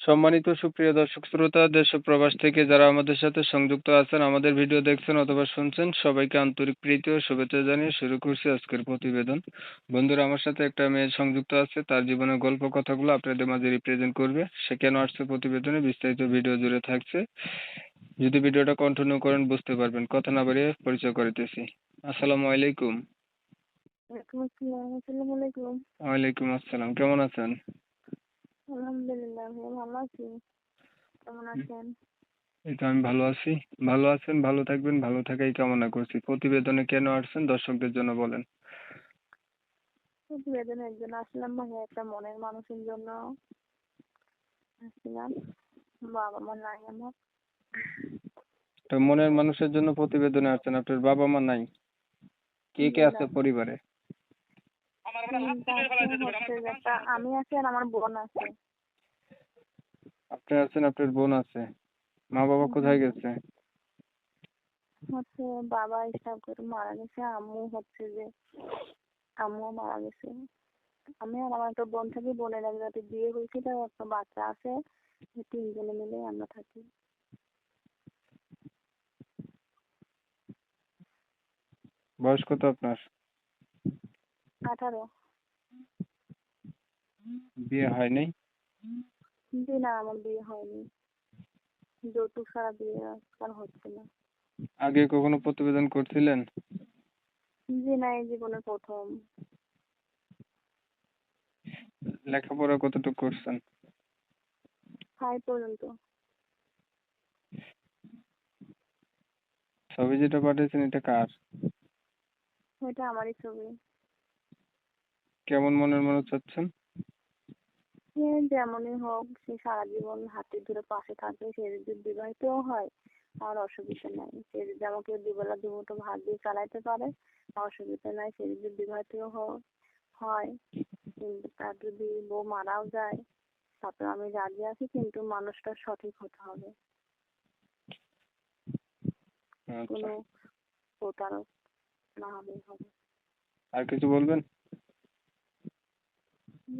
সম্মানিত সুপ্রিয় দর্শক শ্রোতা দেশ প্রবাস থেকে যারা আমাদের সাথে সংযুক্ত আছেন আমাদের ভিডিও দেখছেন অথবা শুনছেন সবাইকে আন্তরিক প্রীতি ও শুভেচ্ছা জানিয়ে শুরু করছি আজকের প্রতিবেদন। বন্ধুরা আমার সাথে একটা মেয়ে সংযুক্ত আছে তার জীবনের গল্প কথাগুলো আপনাদের মাঝে রিপ্রেজেন্ট করবে। সে কেন আসছে প্রতিবেদনে বিস্তারিত ভিডিও জুড়ে থাকছে। যদি ভিডিওটা কন্টিনিউ করেন বুঝতে পারবেন। কথা না বাড়িয়ে পরিচয় করিতেছি। আসসালামু আলাইকুম। ওয়ালাইকুম আসসালামু আলাইকুম। ওয়ালাইকুম আসসালাম কেমন আছেন? আলহামদুলিল্লাহ ভাইয়া ভালো আছি। কেমন আছেন? এই তো আমি ভালো আছি। ভালো আছেন ভালো থাকবেন ভালো থাকাই কামনা করছি। প্রতিবেদনে কেন আসছেন দর্শকদের জন্য বলেন। প্রতিবেদনে একজন আসলাম ভাইয়া একটা মনের মানুষের জন্য। আসছিলাম বাবা মা নাই আমার। তো মনের মানুষের জন্য প্রতিবেদনে আসছেন আপনার বাবা মা নাই। কে কে আছে পরিবারে? আমি আছি আর আমার বোন আছে। আপনি আছেন আপনার বোন আছে। মা বাবা কোথায় গেছে? হচ্ছে বাবা স্ট্রোক করে মারা গেছে আম্মু হচ্ছে যে আম্মুও মারা গেছে। আমি আর আমার একটা বোন থাকি বোনের এক জাতি বিয়ে হয়েছিল একটা বাচ্চা আছে তিনজনে মিলে আমরা থাকি। বয়স কত আপনার? আঠারো। বিয়ে হয় নাই জি না আমার বিয়ে হয়নি। যৌতুক ছাড়া বিয়ে আর হচ্ছে না। আগে কখনো প্রতিবেদন করছিলেন? জি না এই জীবনে প্রথম। লেখাপড়া কতটুকু করছেন? ফাইভ পর্যন্ত। ছবি যেটা পাঠিয়েছেন এটা কার? এটা আমারই ছবি। কেমন মনের মানুষ চাচ্ছেন? সে যেমনই হোক সে সারা জীবন হাতে ধরে পাশে থাকবে সে যদি বিবাহিতও হয় আমার অসুবিধা নাই। সে যদি আমাকে দুবেলা দুমুঠো ভাত দিয়ে চালাইতে পারে অসুবিধা নাই। সে যদি বিবাহিতও হয় কিন্তু তার যদি বউ মারাও যায় তারপরে আমি রাজি আছি কিন্তু মানুষটা সঠিক হতে হবে। আচ্ছা। কোনো প্রতারক না হলেই হবে। আর কিছু বলবেন?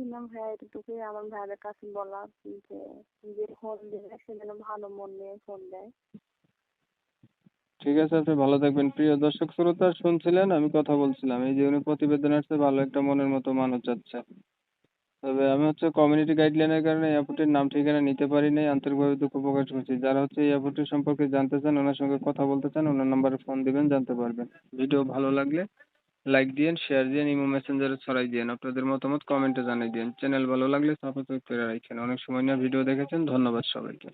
বললাম ভাইয়া এতটুকুই আমার ভাইয়ের কাছে বলা যে যে ফোন দেবে সে যেন ভালো মন নিয়ে ফোন দেয়। ঠিক আছে, আপনি ভালো থাকবেন। প্রিয় দর্শক শ্রোতা, শুনছিলেন? আমি কথা বলছিলাম। এই যে উনি প্রতিবেদন আসছে, ভালো একটা মনের মতো মানুষ যাচ্ছে। তবে আমি হচ্ছে কমিউনিটি গাইডলাইনের কারণে এয়ারপোর্টের নাম ঠিকানা নিতে পারি নাই, আন্তরিকভাবে দুঃখ প্রকাশ করছি। যারা হচ্ছে এয়ারপোর্টের সম্পর্কে জানতে চান, ওনার সঙ্গে কথা বলতে চান, ওনার নাম্বারে ফোন দিবেন, জানতে পারবেন। ভিডিও ভালো লাগলে লাইক দিয়েন শেয়ার দিয়েন ইমো মেসেঞ্জারে ছড়াই দিয়েন। আপনাদের মতামত কমেন্টে জানিয়ে দিয়েন। চ্যানেল ভালো লাগলে সাবস্ক্রাইব করে রাখেন। অনেক সময় নিয়ে ভিডিও দেখেছেন, ধন্যবাদ সবাইকে।